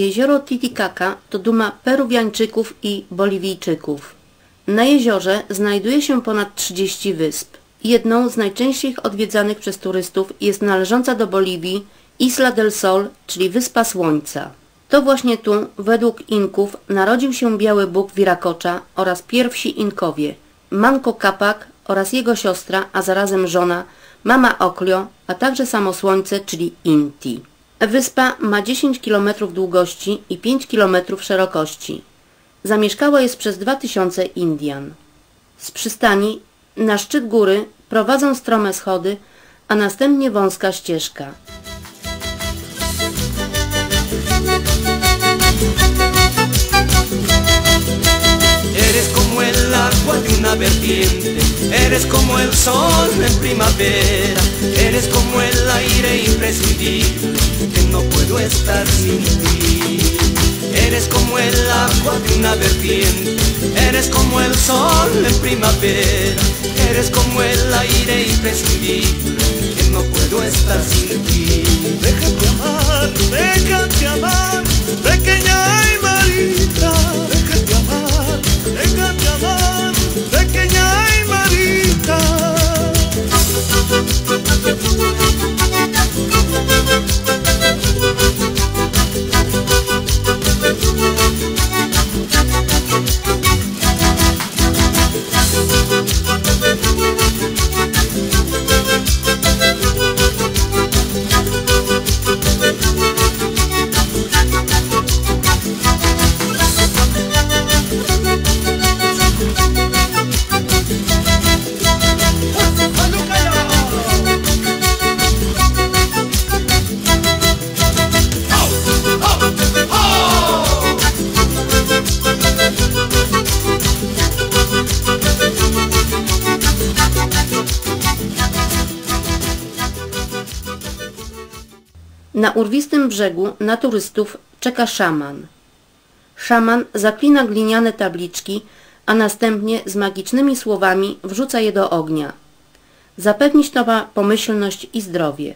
Jezioro Titicaca to duma Peruwiańczyków i Boliwijczyków. Na jeziorze znajduje się ponad 30 wysp. Jedną z najczęściej odwiedzanych przez turystów jest należąca do Boliwii Isla del Sol, czyli Wyspa Słońca. To właśnie tu, według Inków, narodził się Biały Bóg Wirakocza oraz pierwsi Inkowie, Manco Capac oraz jego siostra, a zarazem żona, Mama Oklio, a także samo Słońce, czyli Inti. Wyspa ma 10 km długości i 5 km szerokości. Zamieszkała jest przez 2000 Indian. Z przystani na szczyt góry prowadzą strome schody, a następnie wąska ścieżka. Eres como el agua de una vertiente, eres como el sol en primavera, eres como el aire imprescindible, que no puedo estar sin ti. Eres como el agua de una vertiente, eres como el sol en primavera, eres como el aire imprescindible, que no puedo estar sin ti. Na urwistym brzegu na turystów czeka szaman. Szaman zaklina gliniane tabliczki, a następnie z magicznymi słowami wrzuca je do ognia. Zapewnić to ma pomyślność i zdrowie.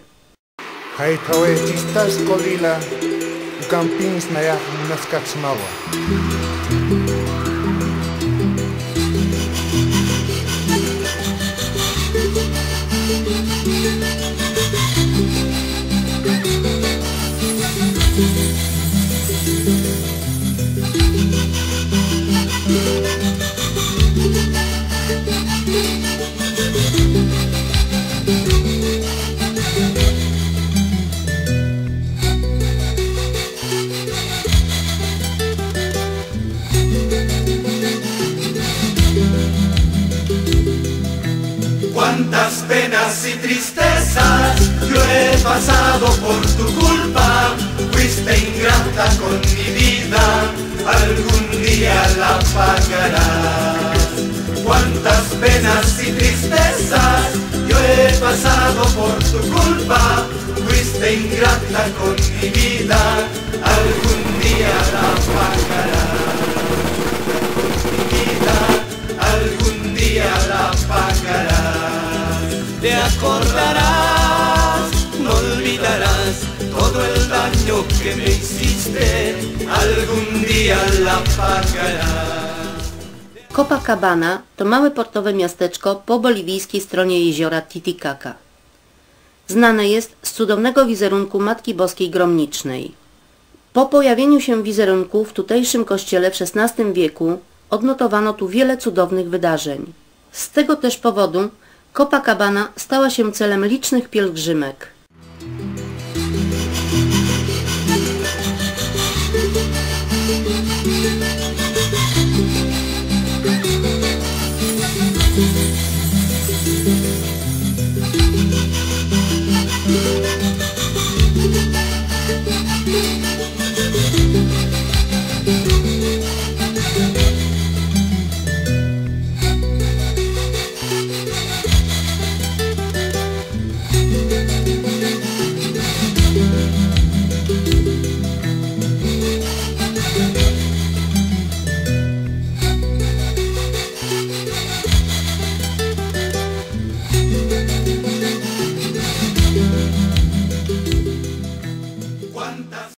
Cuántas penas y tristezas yo he pasado por tu culpa. Fuiste ingrata con mi vida, algún día la pagarás. Cuántas penas y tristezas yo he pasado por tu culpa. Fuiste ingrata con mi vida, algún día la pagarás. Mi vida, algún día la pagarás. Te acordarás, no olvidarás todo el daño que me hiciste, algún día la. Copacabana to małe portowe miasteczko po boliwijskiej stronie jeziora Titicaca. Znane jest z cudownego wizerunku Matki Boskiej Gromnicznej. Po pojawieniu się wizerunku w tutejszym kościele w XVI wieku odnotowano tu wiele cudownych wydarzeń. Z tego też powodu Copacabana stała się celem licznych pielgrzymek.